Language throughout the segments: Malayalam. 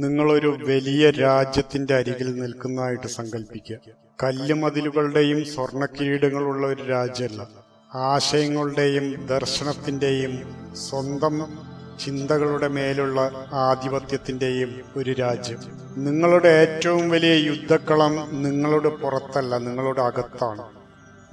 നിങ്ങളൊരു വലിയ രാജ്യത്തിന്റെ അരികിൽ നിൽക്കുന്നതായിട്ട് സങ്കല്പിക്കുക കല്ലുമതിലുകളുടെയും സ്വർണക്കിരീടങ്ങളുള്ള ഒരു രാജ്യമല്ല. ആശയങ്ങളുടെയും ദർശനത്തിന്റെയും സ്വന്തം ചിന്തകളുടെ മേലുള്ള ആധിപത്യത്തിന്റെയും ഒരു രാജ്യം. നിങ്ങളുടെ ഏറ്റവും വലിയ യുദ്ധക്കളം നിങ്ങളുടെ പുറത്തല്ല നിങ്ങളുടെ അകത്താണ്.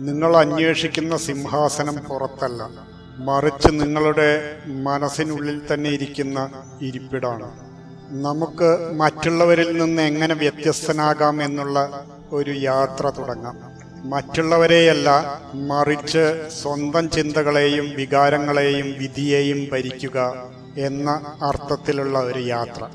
നിങ്ങൾ അന്വേഷിക്കുന്ന സിംഹാസനം പുറത്തല്ല. മറിച്ച് നിങ്ങളുടെ മനസ്സിനുള്ളിൽ തന്നെ ഇരിക്കുന്ന ഇരിപ്പിടാണ്. നമുക്ക് മറ്റുള്ളവരിൽ നിന്ന് എങ്ങനെ വ്യത്യസ്തനാകാം എന്നുള്ള ഒരു യാത്ര തുടങ്ങാം. മറ്റുള്ളവരെയല്ല മറിച്ച് സ്വന്തം ചിന്തകളെയും വികാരങ്ങളെയും വിധിയെയും ഭരിക്കുക എന്ന അർത്ഥത്തിലുള്ള ഒരു യാത്ര.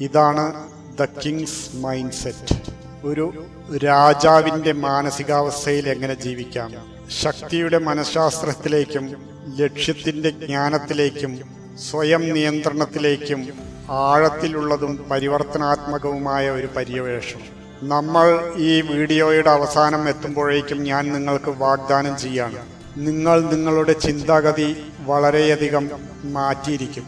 ഇതാണ് ദ കിങ്സ് മൈൻഡ് സെറ്റ് ഒരു രാജാവിന്റെ മാനസികാവസ്ഥയിൽ എങ്ങനെ ജീവിക്കാം? ശക്തിയുടെ മനഃശാസ്ത്രത്തിലേക്കും ലക്ഷ്യത്തിന്റെ ജ്ഞാനത്തിലേക്കും സ്വയം നിയന്ത്രണത്തിലേക്കും ആഴത്തിലുള്ളതും പരിവർത്തനാത്മകവുമായ ഒരു പര്യവേഷണം. നമ്മൾ ഈ വീഡിയോയുടെ അവസാനം എത്തുമ്പോഴേക്കും ഞാൻ നിങ്ങൾക്ക് വാഗ്ദാനം ചെയ്യാണ്. നിങ്ങൾ നിങ്ങളുടെ ചിന്താഗതി വളരെയധികം മാറ്റിയിരിക്കും.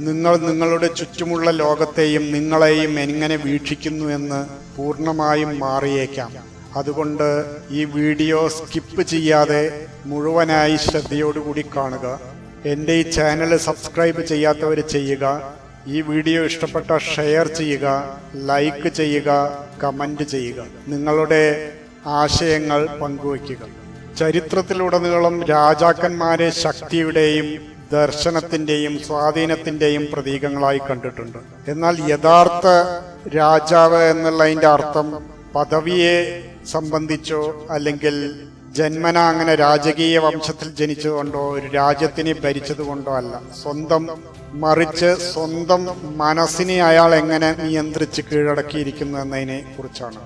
നിങ്ങൾ നിങ്ങളുടെ ചുറ്റുമുള്ള ലോകത്തെയും നിങ്ങളെയും എങ്ങനെ വീക്ഷിക്കുന്നു എന്ന് പൂർണമായും മാറിയേക്കാം. അതുകൊണ്ട് ഈ വീഡിയോ സ്കിപ്പ് ചെയ്യാതെ മുഴുവനായി ശ്രദ്ധയോടുകൂടി കാണുക. എന്റെ ഈ ചാനൽ സബ്സ്ക്രൈബ് ചെയ്യാത്തവർ ചെയ്യുക ഈ വീഡിയോ ഇഷ്ടപ്പെട്ട ഷെയർ ചെയ്യുക ലൈക്ക് ചെയ്യുക കമന്റ് ചെയ്യുക. നിങ്ങളുടെ ആശയങ്ങൾ പങ്കുവയ്ക്കുക. ചരിത്രത്തിലുടനീളം രാജാക്കന്മാരെ ശക്തിയുടെയും ദർശനത്തിന്റെയും സ്വാധീനത്തിന്റെയും പ്രതീകങ്ങളായി കണ്ടിട്ടുണ്ട്. എന്നാൽ യഥാർത്ഥ രാജാവ് എന്നുള്ളതിന്റെ അർത്ഥം പദവിയെ സംബന്ധിച്ചോ അല്ലെങ്കിൽ ജന്മന അങ്ങനെ രാജകീയ വംശത്തിൽ ജനിച്ചതുകൊണ്ടോ ഒരു രാജ്യത്തിനെ ഭരിച്ചതുകൊണ്ടോ അല്ല. സ്വന്തം മറിച്ച് സ്വന്തം മനസ്സിനെ അയാൾ എങ്ങനെ നിയന്ത്രിച്ച് കീഴടക്കിയിരിക്കുന്നു എന്നതിനെ കുറിച്ചാണ്.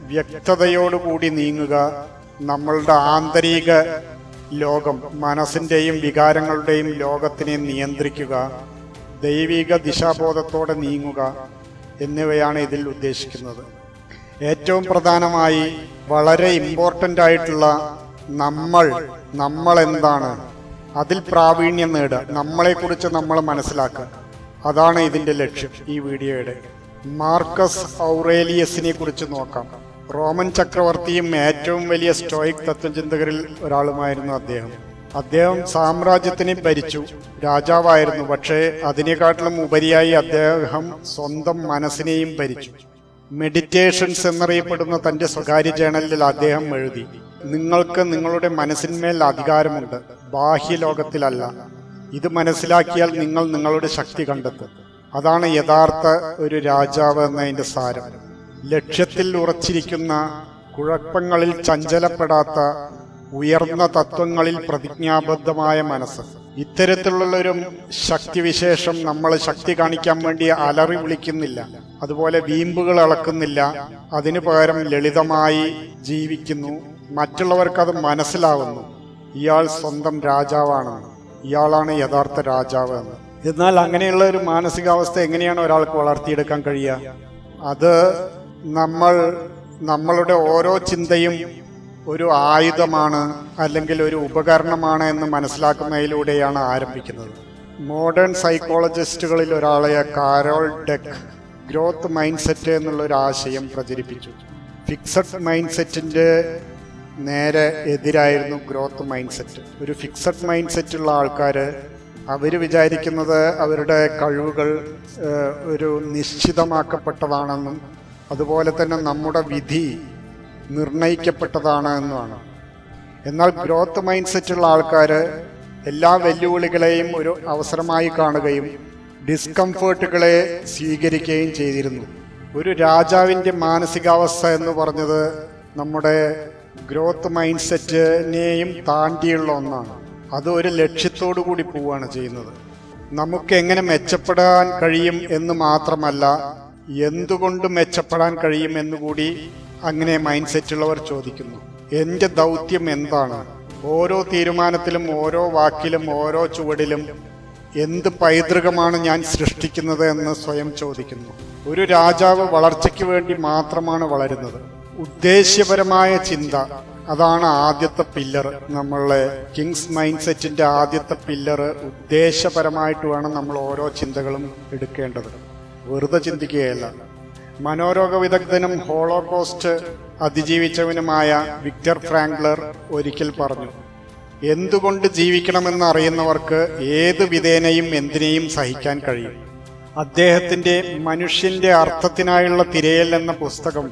വ്യക്തതയോടുകൂടി നീങ്ങുക നമ്മളുടെ ആന്തരിക ലോകം മനസ്സിന്റെയും വികാരങ്ങളുടെയും ലോകത്തിനെ നിയന്ത്രിക്കുക ദൈവിക ദിശാബോധത്തോടെ നീങ്ങുക എന്നിവയാണ് ഇതിൽ ഉദ്ദേശിക്കുന്നത്. ഏറ്റവും പ്രധാനമായി വളരെ ഇമ്പോർട്ടന്റ് ആയിട്ടുള്ള നമ്മൾ നമ്മൾ എന്താണ്? അതിൽ പ്രാവീണ്യം നേടുക. നമ്മളെക്കുറിച്ച് നമ്മൾ മനസ്സിലാക്കുക. അതാണ് ഇതിന്റെ ലക്ഷ്യം ഈ വീഡിയോയുടെ. മാർക്കസ് ഔറേലിയസിനെ കുറിച്ച് നോക്കാം. റോമൻ ചക്രവർത്തിയും ഏറ്റവും വലിയ സ്റ്റോയിക് തത്വചിന്തകരിൽ ഒരാളുമായിരുന്നു അദ്ദേഹം. അദ്ദേഹം സാമ്രാജ്യത്തിനെ ഭരിച്ചു. രാജാവായിരുന്നു. പക്ഷേ അതിനെക്കാട്ടിലും ഉപരിയായി അദ്ദേഹം സ്വന്തം മനസ്സിനെയും ഭരിച്ചു. മെഡിറ്റേഷൻസ് എന്നറിയപ്പെടുന്ന തന്റെ സ്വകാര്യ ജേണലിൽ അദ്ദേഹം എഴുതി നിങ്ങൾക്ക് നിങ്ങളുടെ മനസ്സിന്മേൽ അധികാരമുണ്ട് ബാഹ്യലോകത്തിലല്ല ഇത് മനസ്സിലാക്കിയാൽ നിങ്ങൾ നിങ്ങളുടെ ശക്തി കണ്ടെത്തും. അതാണ് യഥാർത്ഥ ഒരു രാജാവ് എന്നതിന്റെ സാരം. ലക്ഷ്യത്തിൽ ഉറച്ചിരിക്കുന്ന കുഴപ്പങ്ങളിൽ ചഞ്ചലപ്പെടാത്ത ഉയർന്ന തത്വങ്ങളിൽ പ്രതിജ്ഞാബദ്ധമായ മനസ്സ്. ഇത്തരത്തിലുള്ളൊരു ശക്തിവിശേഷം നമ്മൾ ശക്തി കാണിക്കാൻ വേണ്ടി അലറി വിളിക്കുന്നില്ല. അതുപോലെ വീമ്പുകൾ അളക്കുന്നില്ല. അതിനു പകരം ലളിതമായി ജീവിക്കുന്നു. മറ്റുള്ളവർക്കത് മനസ്സിലാവുന്നു. ഇയാൾ സ്വന്തം രാജാവാണ് ഇയാളാണ് യഥാർത്ഥ രാജാവ് എന്ന്. എന്നാൽ അങ്ങനെയുള്ള ഒരു മാനസികാവസ്ഥ എങ്ങനെയാണ് ഒരാൾക്ക് വളർത്തിയെടുക്കാൻ കഴിയുക? അത് നമ്മൾ നമ്മളുടെ ഓരോ ചിന്തയും ഒരു ആയുധമാണ് അല്ലെങ്കിൽ ഒരു ഉപകരണമാണ് എന്ന് മനസ്സിലാക്കുന്നതിലൂടെയാണ് ആരംഭിക്കുന്നത്. മോഡേൺ സൈക്കോളജിസ്റ്റുകളിൽ ഒരാളായ Carol Dweck growth mind set എന്നുള്ള ഒരു ആശയം പ്രചരിപ്പിച്ചു. ഫിക്സഡ് മൈൻഡ് സെറ്റിന്റെ നേരെ എതിരായിരുന്നു ഗ്രോത്ത് മൈൻഡ് സെറ്റ് ഒരു ഫിക്സഡ് മൈൻഡ് സെറ്റുള്ള ആൾക്കാർ അവർ വിചാരിക്കുന്നത് അവരുടെ കഴിവുകൾ ഒരു നിശ്ചിതമാക്കപ്പെട്ടതാണെന്നും അതുപോലെ തന്നെ നമ്മുടെ വിധി നിർണയിക്കപ്പെട്ടതാണ് എന്നാണ്. എന്നാൽ ഗ്രോത്ത് മൈൻഡ് സെറ്റുള്ള ആൾക്കാർ എല്ലാ വെല്ലുവിളികളെയും ഒരു അവസരമായി കാണുകയും ഡിസ്കംഫേർട്ടുകളെ സ്വീകരിക്കുകയും ചെയ്തിരുന്നു. ഒരു രാജാവിന്റെ മാനസികാവസ്ഥ എന്ന് പറഞ്ഞത് നമ്മുടെ ഗ്രോത്ത് മൈൻഡ് സെറ്റിനെയും താണ്ടിയുള്ള ഒന്നാണ്. അത് ഒരു ലക്ഷ്യത്തോടു കൂടി പോവുകയാണ് ചെയ്യുന്നത്. നമുക്ക് എങ്ങനെ മെച്ചപ്പെടാൻ കഴിയും എന്ന് മാത്രമല്ല എന്തുകൊണ്ട് മെച്ചപ്പെടാൻ കഴിയും എന്നുകൂടി അങ്ങനെ മൈൻഡ് സെറ്റുള്ളവർ ചോദിക്കുന്നു. എന്റെ ദൗത്യം എന്താണ്? ഓരോ തീരുമാനത്തിലും ഓരോ വാക്കിലും ഓരോ ചുവടിലും എന്ത് പൈതൃകമാണ് ഞാൻ സൃഷ്ടിക്കുന്നത് എന്ന് സ്വയം ചോദിക്കുന്നു. ഒരു രാജാവ് വളർച്ചയ്ക്ക് വേണ്ടി മാത്രമാണ് വളരുന്നത്. ഉദ്ദേശ്യപരമായ ചിന്ത അതാണ് ആദ്യത്തെ പില്ലർ നമ്മളെ കിങ്സ് മൈൻഡ് സെറ്റിന്റെ ആദ്യത്തെ പില്ലർ ഉദ്ദേശപരമായിട്ട് വേണം നമ്മൾ ഓരോ ചിന്തകളും എടുക്കേണ്ടത്. വെറുതെ ചിന്തിക്കുകയല്ല. മനോരോഗ വിദഗ്ധനും ഹോളോകോസ്റ്റ് അതിജീവിച്ചവനുമായ വിക്ടർ ഫ്രാങ്ക്ലർ ഒരിക്കൽ പറഞ്ഞു എന്തുകൊണ്ട് ജീവിക്കണമെന്ന് അറിയുന്നവർക്ക് ഏത് വിധേനയും എന്തിനേയും സഹിക്കാൻ കഴിയും? അദ്ദേഹത്തിന്റെ മനുഷ്യന്റെ അർത്ഥത്തിനായുള്ള തിരയൽ എന്ന പുസ്തകം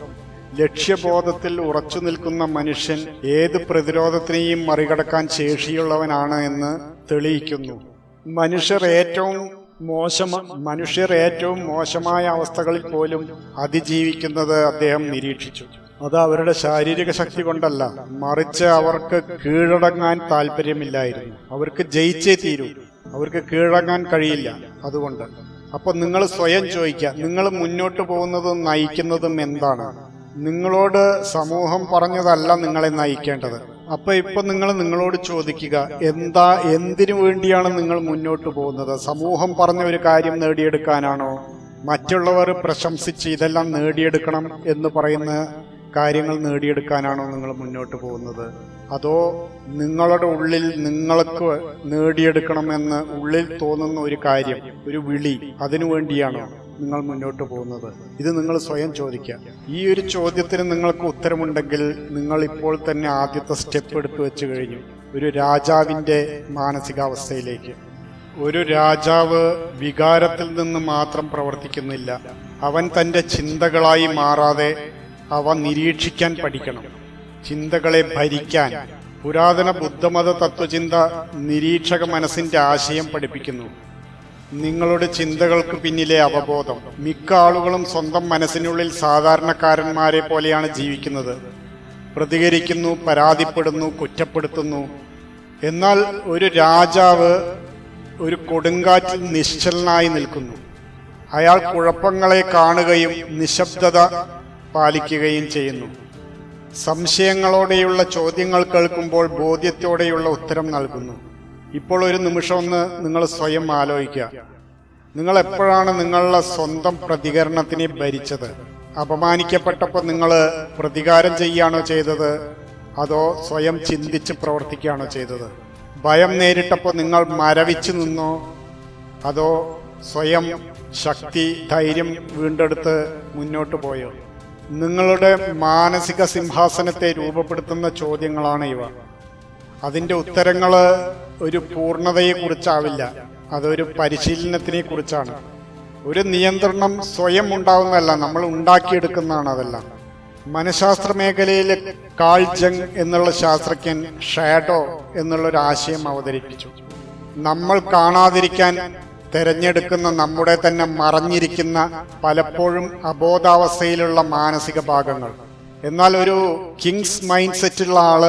ലക്ഷ്യബോധത്തിൽ ഉറച്ചു നിൽക്കുന്ന മനുഷ്യൻ ഏത് പ്രതിരോധത്തിനെയും മറികടക്കാൻ ശേഷിയുള്ളവനാണ് എന്ന് തെളിയിക്കുന്നു. മനുഷ്യർ ഏറ്റവും മോശം മനുഷ്യർ ഏറ്റവും മോശമായ അവസ്ഥകളിൽ പോലും അതിജീവിക്കുന്നത് അദ്ദേഹം നിരീക്ഷിച്ചു. അത് അവരുടെ ശാരീരിക ശക്തി കൊണ്ടല്ല മറിച്ച് അവർക്ക് കീഴടങ്ങാൻ താല്പര്യമില്ലായിരുന്നു അവർക്ക് ജയിച്ചേ തീരൂ. അവർക്ക് കീഴടങ്ങാൻ കഴിയില്ല അതുകൊണ്ട്. അപ്പൊ നിങ്ങൾ സ്വയം ചോദിക്കുക നിങ്ങൾ മുന്നോട്ട് പോകുന്നതും നയിക്കുന്നതും എന്താണ്? നിങ്ങളോട് സമൂഹം പറഞ്ഞതല്ല നിങ്ങളെ നയിക്കേണ്ടത്. അപ്പൊ ഇപ്പൊ നിങ്ങൾ നിങ്ങളോട് ചോദിക്കുക എന്താ എന്തിനു വേണ്ടിയാണ് നിങ്ങൾ മുന്നോട്ട് പോകുന്നത്? സമൂഹം പറഞ്ഞ ഒരു കാര്യം നേടിയെടുക്കാനാണോ? മറ്റുള്ളവർ പ്രശംസിച്ച് ഇതെല്ലാം നേടിയെടുക്കണം എന്ന് പറയുന്ന കാര്യങ്ങൾ നേടിയെടുക്കാനാണോ നിങ്ങൾ മുന്നോട്ട് പോകുന്നത്? അതോ നിങ്ങളുടെ ഉള്ളിൽ നിങ്ങൾക്ക് നേടിയെടുക്കണമെന്ന് ഉള്ളിൽ തോന്നുന്ന ഒരു കാര്യം ഒരു വിളി അതിനു വേണ്ടിയാണോ? നിങ്ങൾ മുന്നോട്ട് പോകുന്നത്. ഇത് നിങ്ങൾ സ്വയം ചോദിക്കുക. ഈ ഒരു ചോദ്യത്തിന് നിങ്ങൾക്ക് ഉത്തരമുണ്ടെങ്കിൽ നിങ്ങൾ ഇപ്പോൾ തന്നെ ആദ്യത്തെ സ്റ്റെപ്പ് എടുത്തു വെച്ച് കഴിഞ്ഞു. ഒരു രാജാവിന്റെ മാനസികാവസ്ഥയിലേക്ക്. ഒരു രാജാവ് വികാരത്തിൽ നിന്ന് മാത്രം പ്രവർത്തിക്കുന്നില്ല. അവൻ തന്റെ ചിന്തകളായി മാറാതെ അവ നിരീക്ഷിക്കാൻ പഠിക്കണം. ചിന്തകളെ ഭരിക്കാൻ. പുരാതന ബുദ്ധമത തത്വചിന്ത നിരീക്ഷക മനസ്സിന്റെ ആശയം പഠിപ്പിക്കുന്നു. നിങ്ങളുടെ ചിന്തകൾക്ക് പിന്നിലെ അവബോധം. മിക്ക ആളുകളും സ്വന്തം മനസ്സിനുള്ളിൽ സാധാരണക്കാരന്മാരെ പോലെയാണ് ജീവിക്കുന്നത്. പ്രതികരിക്കുന്നു പരാതിപ്പെടുന്നു കുറ്റപ്പെടുത്തുന്നു. എന്നാൽ ഒരു രാജാവ് ഒരു കൊടുങ്കാറ്റിൽ നിശ്ചലനായി നിൽക്കുന്നു. അയാൾ കുഴപ്പങ്ങളെ കാണുകയും നിശബ്ദത പാലിക്കുകയും ചെയ്യുന്നു. സംശയങ്ങളോടെയുള്ള ചോദ്യങ്ങൾ കേൾക്കുമ്പോൾ ബോധ്യത്തോടെയുള്ള ഉത്തരം നൽകുന്നു. ഇപ്പോൾ ഒരു നിമിഷം ഒന്ന് നിങ്ങൾ സ്വയം ആലോചിക്കുക. നിങ്ങൾ എപ്പോഴാണ് നിങ്ങളുടെ സ്വന്തം പ്രതികരണത്തിനെ ഭരിച്ചത്? അപമാനിക്കപ്പെട്ടപ്പോൾ നിങ്ങൾ പ്രതികാരം ചെയ്യുകയാണോ ചെയ്തത്? അതോ സ്വയം ചിന്തിച്ച് പ്രവർത്തിക്കുകയാണോ ചെയ്തത്? ഭയം നേരിട്ടപ്പോൾ നിങ്ങൾ മരവിച്ചു നിന്നോ? അതോ സ്വയം ശക്തി ധൈര്യം വീണ്ടെടുത്ത് മുന്നോട്ട് പോയോ? നിങ്ങളുടെ മാനസിക സിംഹാസനത്തെ രൂപപ്പെടുത്തുന്ന ചോദ്യങ്ങളാണ് ഇവ. അതിന്റെ ഉത്തരങ്ങൾ ഒരു പൂർണതയെ കുറിച്ചാവില്ല അതൊരു പരിശീലനത്തിനെ കുറിച്ചാണ് ഒരു നിയന്ത്രണം സ്വയം ഉണ്ടാവുന്നതല്ല നമ്മൾ ഉണ്ടാക്കിയെടുക്കുന്നതാണ് അതെല്ലാം. മനഃശാസ്ത്ര മേഖലയിലെ കാൾ ജങ് എന്നുള്ള ശാസ്ത്രജ്ഞൻ ഷാഡോ എന്നുള്ള ഒരു ആശയം അവതരിപ്പിച്ചു. നമ്മൾ കാണാതിരിക്കാൻ തെരഞ്ഞെടുക്കുന്ന നമ്മുടെ തന്നെ മറഞ്ഞിരിക്കുന്ന പലപ്പോഴും അബോധാവസ്ഥയിലുള്ള മാനസിക ഭാഗങ്ങൾ. എന്നാൽ ഒരു കിങ്സ് മൈൻഡ് സെറ്റുള്ള ആൾ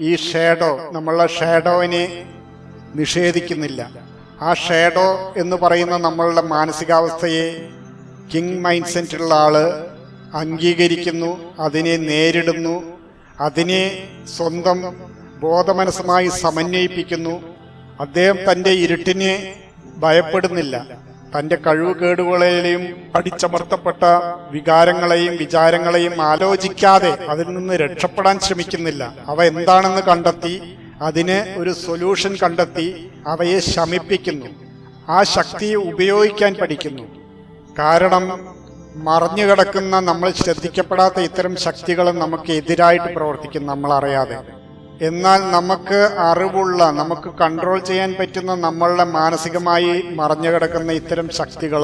ഈ ഷേഡോ നമ്മളുടെ ഷേഡോവിനെ നിഷേധിക്കുന്നില്ല. ആ ഷേഡോ എന്ന് പറയുന്ന നമ്മളുടെ മാനസികാവസ്ഥയെ കിങ് മൈൻഡ് സെറ്റുള്ള ആൾ അംഗീകരിക്കുന്നു അതിനെ നേരിടുന്നു അതിനെ സ്വന്തം ബോധമനസ്സുമായി സമന്വയിപ്പിക്കുന്നു. അദ്ദേഹം തന്റെ ഇരുട്ടിനെ ഭയപ്പെടുന്നില്ല. തന്റെ കഴിവ് കേടുകളെയും അടിച്ചമർത്തപ്പെട്ട വികാരങ്ങളെയും വിചാരങ്ങളെയും ആലോചിക്കാതെ അതിൽ നിന്ന് രക്ഷപ്പെടാൻ ശ്രമിക്കുന്നില്ല. അവ എന്താണെന്ന് കണ്ടെത്തി അതിന് ഒരു സൊല്യൂഷൻ കണ്ടെത്തി അവയെ ശമിപ്പിക്കുന്നു. ആ ശക്തിയെ ഉപയോഗിക്കാൻ പഠിക്കുന്നു. കാരണം മറഞ്ഞു കിടക്കുന്ന നമ്മൾ ശ്രദ്ധിക്കപ്പെടാത്ത ഇത്തരം ശക്തികൾ നമുക്ക് എതിരായിട്ട് പ്രവർത്തിക്കും നമ്മൾ അറിയാതെ എന്നാൽ നമുക്ക് അറിവുള്ള നമുക്ക് കൺട്രോൾ ചെയ്യാൻ പറ്റുന്ന നമ്മളുടെ മാനസികമായി മറഞ്ഞു കിടക്കുന്ന ഇത്തരം ശക്തികൾ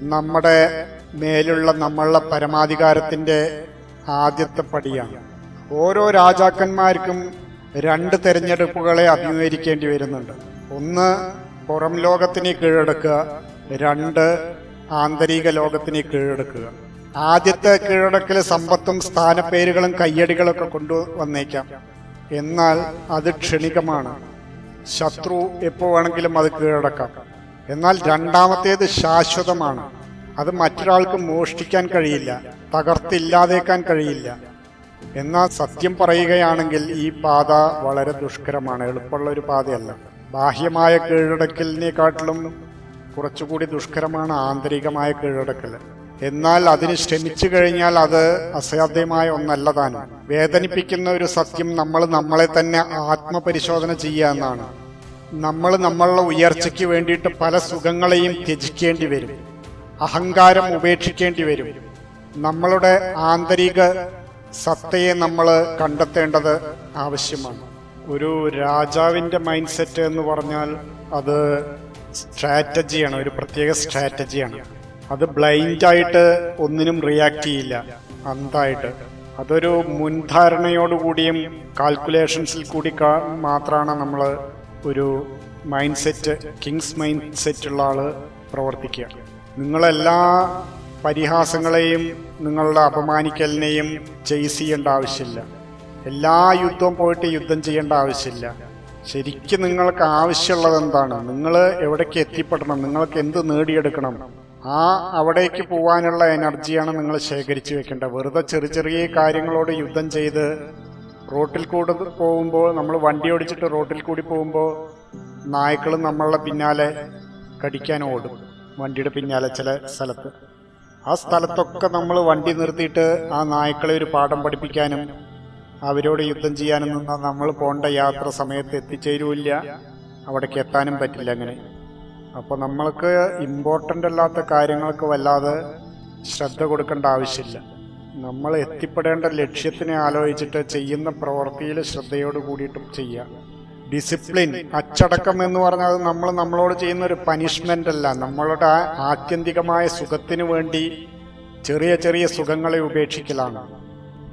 നമ്മുടെ മേലുള്ള നമ്മളുടെ പരമാധികാരത്തിന്റെ ആദ്യത്തെ പടിയാണ്. ഓരോ രാജാക്കന്മാർക്കും രണ്ട് തെരഞ്ഞെടുപ്പുകളെ അഭിമുഖീകരിക്കേണ്ടി വരുന്നുണ്ട്. ഒന്ന് പുറം ലോകത്തിനെ കീഴടക്കുക. രണ്ട് ആന്തരിക ലോകത്തിനെ കീഴടക്കുക. ആദ്യത്തെ കീഴടക്കൽ സമ്പത്തും സ്ഥാനപ്പേരുകളും കയ്യടികളൊക്കെ കൊണ്ടുവന്നേക്കാം എന്നാൽ അത് ക്ഷണികമാണ്. ശത്രു എപ്പോൾ വേണമെങ്കിലും അത് കീഴടക്കാം. എന്നാൽ രണ്ടാമത്തേത് ശാശ്വതമാണ്. അത് മറ്റൊരാൾക്ക് മോഷ്ടിക്കാൻ കഴിയില്ല. തകർത്തില്ലാതേക്കാൻ കഴിയില്ല. എന്നാൽ സത്യം പറയുകയാണെങ്കിൽ ഈ പാത വളരെ ദുഷ്കരമാണ്. എളുപ്പമുള്ള ഒരു പാതയല്ല. ബാഹ്യമായ കീഴടക്കലിനെക്കാട്ടിലും കുറച്ചുകൂടി ദുഷ്കരമാണ് ആന്തരികമായ കീഴടക്കൽ. എന്നാൽ അതിന് ശ്രമിച്ചു കഴിഞ്ഞാൽ അത് അസാധ്യമായ ഒന്നല്ല താനും. വേദനിപ്പിക്കുന്ന ഒരു സത്യം നമ്മൾ നമ്മളെ തന്നെ ആത്മപരിശോധന ചെയ്യുക എന്നാണ്. നമ്മൾ നമ്മളുടെ ഉയർച്ചയ്ക്ക് വേണ്ടിയിട്ട് പല സുഖങ്ങളെയും ത്യജിക്കേണ്ടി വരും. അഹങ്കാരം ഉപേക്ഷിക്കേണ്ടി വരും. നമ്മളുടെ ആന്തരിക സത്തയെ നമ്മൾ കണ്ടെത്തേണ്ടത് ആവശ്യമാണ്. ഒരു രാജാവിന്റെ മൈൻഡ് സെറ്റ് എന്ന് പറഞ്ഞാൽ അത് സ്ട്രാറ്റജിയാണ് ഒരു പ്രത്യേക സ്ട്രാറ്റജിയാണ് അത് ബ്ലൈൻഡായിട്ട് ഒന്നിനും റിയാക്ട് ചെയ്യില്ല അന്തായിട്ട്. അതൊരു മുൻധാരണയോടുകൂടിയും കാൽക്കുലേഷൻസിൽ കൂടി മാത്രമാണ് നമ്മൾ ഒരു മൈൻഡ് സെറ്റ് കിങ്സ് മൈൻഡ് സെറ്റുള്ള ആൾ പ്രവർത്തിക്കുക. നിങ്ങളെല്ലാ പരിഹാസങ്ങളെയും നിങ്ങളുടെ അപമാനിക്കലിനെയും ചെയ്സ് ചെയ്യേണ്ട ആവശ്യമില്ല. എല്ലാ യുദ്ധവും പോയിട്ട് യുദ്ധം ചെയ്യേണ്ട ആവശ്യമില്ല. ശരിക്കും നിങ്ങൾക്ക് ആവശ്യമുള്ളത് എന്താണ്? നിങ്ങൾ എവിടേക്ക് എത്തിപ്പെടണം? നിങ്ങൾക്ക് എന്ത് നേടിയെടുക്കണം? ആ അവിടേക്ക് പോകാനുള്ള എനർജിയാണ് നിങ്ങൾ ശേഖരിച്ചു വെക്കേണ്ടത്. വെറുതെ ചെറിയ ചെറിയ കാര്യങ്ങളോട് യുദ്ധം ചെയ്ത് റോട്ടിൽ കൂടെ പോകുമ്പോൾ നമ്മൾ വണ്ടി ഓടിച്ചിട്ട് റോട്ടിൽ കൂടി പോകുമ്പോൾ നായ്ക്കൾ നമ്മളുടെ പിന്നാലെ കടിക്കാൻ ഓടും. വണ്ടിയുടെ പിന്നാലെ ചില സ്ഥലത്ത്. ആ സ്ഥലത്തൊക്കെ നമ്മൾ വണ്ടി നിർത്തിയിട്ട് ആ നായ്ക്കളെ ഒരു പാഠം പഠിപ്പിക്കാനും അവരോട് യുദ്ധം ചെയ്യാനും നിന്നാൽ നമ്മൾ പോണ്ട യാത്ര സമയത്ത് എത്തിച്ചേരുമില്ല അവിടേക്ക് എത്താനും പറ്റില്ല അങ്ങനെ. അപ്പോൾ നമ്മൾക്ക് ഇമ്പോർട്ടന്റ് അല്ലാത്ത കാര്യങ്ങൾക്ക് വല്ലാതെ ശ്രദ്ധ കൊടുക്കേണ്ട ആവശ്യമില്ല. നമ്മൾ എത്തിപ്പെടേണ്ട ലക്ഷ്യത്തിനെ ആലോചിച്ചിട്ട് ചെയ്യുന്ന പ്രവൃത്തിയിൽ ശ്രദ്ധയോട് കൂടിയിട്ടും ചെയ്യുക ഡിസിപ്ലിൻ അച്ചടക്കം എന്ന് പറഞ്ഞാൽ നമ്മൾ നമ്മളോട് ചെയ്യുന്ന ഒരു പനിഷ്മെന്റ് അല്ല. നമ്മളുടെ ആത്യന്തികമായ സുഖത്തിന് വേണ്ടി ചെറിയ ചെറിയ സുഖങ്ങളെ ഉപേക്ഷിക്കലാണ്.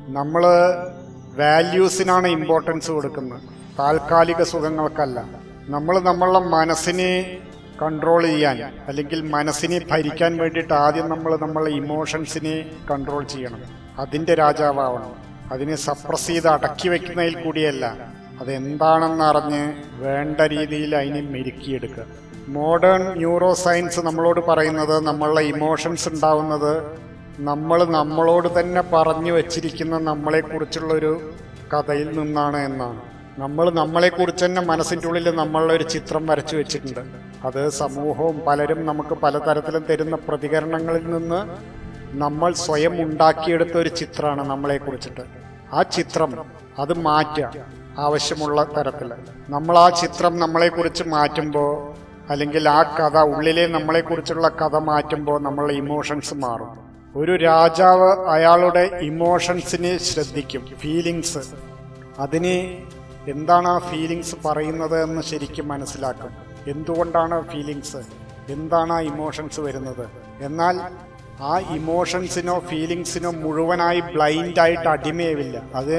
നമ്മൾ വാല്യൂസിനാണ് ഇമ്പോർട്ടൻസ് കൊടുക്കുന്നത്. താൽക്കാലിക സുഖങ്ങൾക്കല്ല. നമ്മൾ നമ്മളുടെ മനസ്സിനെ കൺട്രോൾ ചെയ്യാൻ അല്ലെങ്കിൽ മനസ്സിനെ ഭരിക്കാൻ വേണ്ടിയിട്ട് ആദ്യം നമ്മൾ നമ്മളെ ഇമോഷൻസിനെ കൺട്രോൾ ചെയ്യണം. അതിന്റെ രാജാവാവണം. അതിനെ സപ്രസ് ചെയ്ത് അടക്കി വെക്കുന്നതിൽ കൂടിയല്ല. അതെന്താണെന്ന് അറിഞ്ഞ് വേണ്ട രീതിയിൽ അതിനെ മെരുക്കിയെടുക്കുക. മോഡേൺ ന്യൂറോ സയൻസ് നമ്മളോട് പറയുന്നത് നമ്മളുടെ ഇമോഷൻസ് ഉണ്ടാവുന്നത് നമ്മൾ നമ്മളോട് തന്നെ പറഞ്ഞു വച്ചിരിക്കുന്ന നമ്മളെക്കുറിച്ചുള്ളൊരു കഥയിൽ നിന്നാണ് എന്നാണ്. നമ്മൾ നമ്മളെക്കുറിച്ച് തന്നെ മനസ്സിന്റെ ഉള്ളിൽ നമ്മളുടെ ഒരു ചിത്രം വരച്ചു വെച്ചിട്ടുണ്ട്. അത് സമൂഹവും പലരും നമുക്ക് പലതരത്തിലും തരുന്ന പ്രതികരണങ്ങളിൽ നിന്ന് നമ്മൾ സ്വയം ഉണ്ടാക്കിയെടുത്ത ഒരു ചിത്രമാണ് നമ്മളെക്കുറിച്ചിട്ട്. ആ ചിത്രം അത് മാറ്റുക. ആവശ്യമുള്ള തരത്തിൽ. നമ്മൾ ആ ചിത്രം നമ്മളെക്കുറിച്ച് മാറ്റുമ്പോൾ അല്ലെങ്കിൽ ആ കഥ ഉള്ളിലെ നമ്മളെക്കുറിച്ചുള്ള കഥ മാറ്റുമ്പോൾ നമ്മളുടെ ഇമോഷൻസ് മാറും. ഒരു രാജാവ് അയാളുടെ ഇമോഷൻസിനെ ശ്രദ്ധിക്കും ഫീലിങ്സ് അതിന് എന്താണ് ആ ഫീലിങ്സ് പറയുന്നത് എന്ന് ശരിക്കും മനസ്സിലാക്കും. എന്തുകൊണ്ടാണ് ഫീലിങ്സ് എന്താണ് ആ ഇമോഷൻസ് വരുന്നത്? എന്നാൽ ആ ഇമോഷൻസിനോ ഫീലിങ്സിനോ മുഴുവനായി ബ്ലൈൻഡായിട്ട് അടിമയാവില്ല. അത്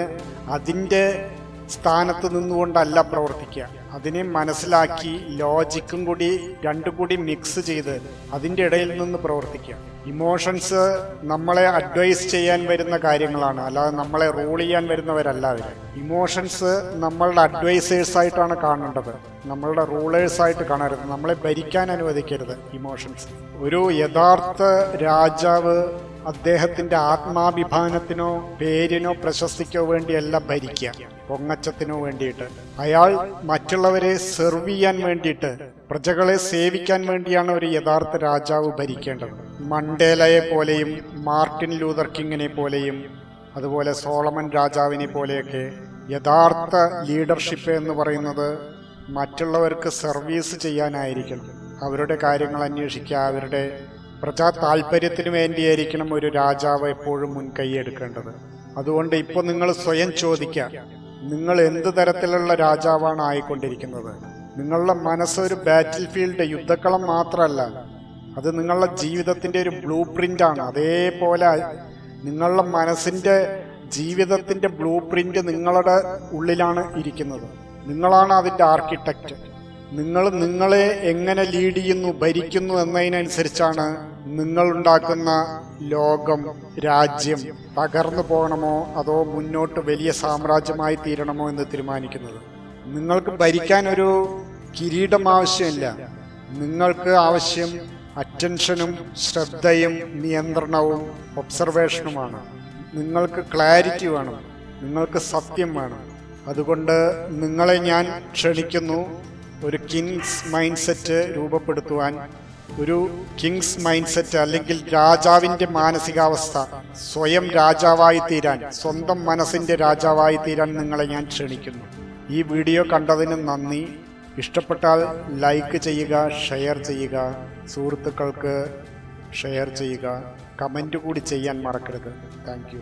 അതിന്റെ സ്ഥാനത്ത് നിന്നുകൊണ്ടല്ല പ്രവർത്തിക്കുക. അതിനെ മനസ്സിലാക്കി ലോജിക്കും കൂടി രണ്ടും കൂടി മിക്സ് ചെയ്ത് അതിന്റെ ഇടയിൽ നിന്ന് പ്രവർത്തിക്കുക. ഇമോഷൻസ് നമ്മളെ അഡ്വൈസ് ചെയ്യാൻ വരുന്ന കാര്യങ്ങളാണ്. അല്ലാതെ നമ്മളെ റൂൾ ചെയ്യാൻ വരുന്നവരല്ല അവർ. ഇമോഷൻസ് നമ്മളുടെ അഡ്വൈസേഴ്സ് ആയിട്ടാണ് കാണേണ്ടത്. നമ്മളുടെ റൂളേഴ്സ് ആയിട്ട് കാണരുത്. നമ്മളെ ഭരിക്കാൻ അനുവദിക്കരുത് ഇമോഷൻസ് ഒരു യഥാർത്ഥ രാജാവ് അദ്ദേഹത്തിന്റെ ആത്മാഭിമാനത്തിനോ പേരിനോ പ്രശസ്തിക്കോ വേണ്ടിയല്ല ഭരിക്കുക. പൊങ്ങച്ചത്തിനോ വേണ്ടിയിട്ട്. അയാൾ മറ്റുള്ളവരെ സെർവ് ചെയ്യാൻ വേണ്ടിയിട്ട് പ്രജകളെ സേവിക്കാൻ വേണ്ടിയാണ് ഒരു യഥാർത്ഥ രാജാവ് ഭരിക്കേണ്ടത്. മണ്ടേലയെ പോലെയും മാർട്ടിൻ ലൂതർ കിങ്ങിനെ പോലെയും അതുപോലെ സോളമൻ രാജാവിനെ പോലെയൊക്കെ യഥാർത്ഥ ലീഡർഷിപ്പ് എന്ന് പറയുന്നത് മറ്റുള്ളവർക്ക് സർവീസ് ചെയ്യാനായിരിക്കണം. അവരുടെ കാര്യങ്ങൾ അന്വേഷിക്കുക അവരുടെ പ്രജാ താല്പര്യത്തിന് വേണ്ടിയായിരിക്കണം ഒരു രാജാവ് എപ്പോഴും മുൻകൈ എടുക്കേണ്ടത്. അതുകൊണ്ട് ഇപ്പോൾ നിങ്ങൾ സ്വയം ചോദിക്കുക നിങ്ങൾ എന്ത് തരത്തിലുള്ള രാജാവാണ് ആയിക്കൊണ്ടിരിക്കുന്നത്? നിങ്ങളുടെ മനസ്സ് ഒരു ബാറ്റിൽ ഫീൽഡ് യുദ്ധക്കളം മാത്രമല്ല. അത് നിങ്ങളുടെ ജീവിതത്തിന്റെ ഒരു ബ്ലൂ പ്രിന്റ് ആണ്. അതേപോലെ നിങ്ങളുടെ മനസ്സിന്റെ ജീവിതത്തിന്റെ ബ്ലൂ പ്രിന്റ് നിങ്ങളുടെ ഉള്ളിലാണ് ഇരിക്കുന്നത്. നിങ്ങളാണ് അതിന്റെ ആർക്കിടെക്റ്റ് നിങ്ങൾ നിങ്ങളെ എങ്ങനെ ലീഡ് ചെയ്യുന്നു ഭരിക്കുന്നു എന്നതിനനുസരിച്ചാണ് നിങ്ങൾ ഉണ്ടാക്കുന്ന ലോകം രാജ്യം തകർന്നു പോകണമോ അതോ മുന്നോട്ട് വലിയ സാമ്രാജ്യമായി തീരണമോ എന്ന് തീരുമാനിക്കുന്നത്? നിങ്ങൾക്ക് ഭരിക്കാൻ ഒരു കിരീടം ആവശ്യമില്ല. നിങ്ങൾക്ക് ആവശ്യം അറ്റൻഷനും ശ്രദ്ധയും നിയന്ത്രണവും ഒബ്സർവേഷനുമാണ്. നിങ്ങൾക്ക് ക്ലാരിറ്റി വേണം. നിങ്ങൾക്ക് സത്യം വേണം. അതുകൊണ്ട് നിങ്ങളെ ഞാൻ ക്ഷണിക്കുന്നു. ഒരു കിങ്സ് മൈൻഡ് സെറ്റ് രൂപപ്പെടുത്തുവാൻ ഒരു കിങ്സ് മൈൻഡ് സെറ്റ് അല്ലെങ്കിൽ രാജാവിന്റെ മാനസികാവസ്ഥ സ്വയം രാജാവായി തീരാൻ സ്വന്തം മനസ്സിന്റെ രാജാവായി തീരാൻ നിങ്ങളെ ഞാൻ ക്ഷണിക്കുന്നു. ഈ വീഡിയോ കണ്ടതിന് നന്ദി. ഇഷ്ടപ്പെട്ടാൽ ലൈക്ക് ചെയ്യുക ഷെയർ ചെയ്യുക. സുഹൃത്തുക്കൾക്ക് ഷെയർ ചെയ്യുക. കമന്റ് കൂടി ചെയ്യാൻ മറക്കരുത്. താങ്ക്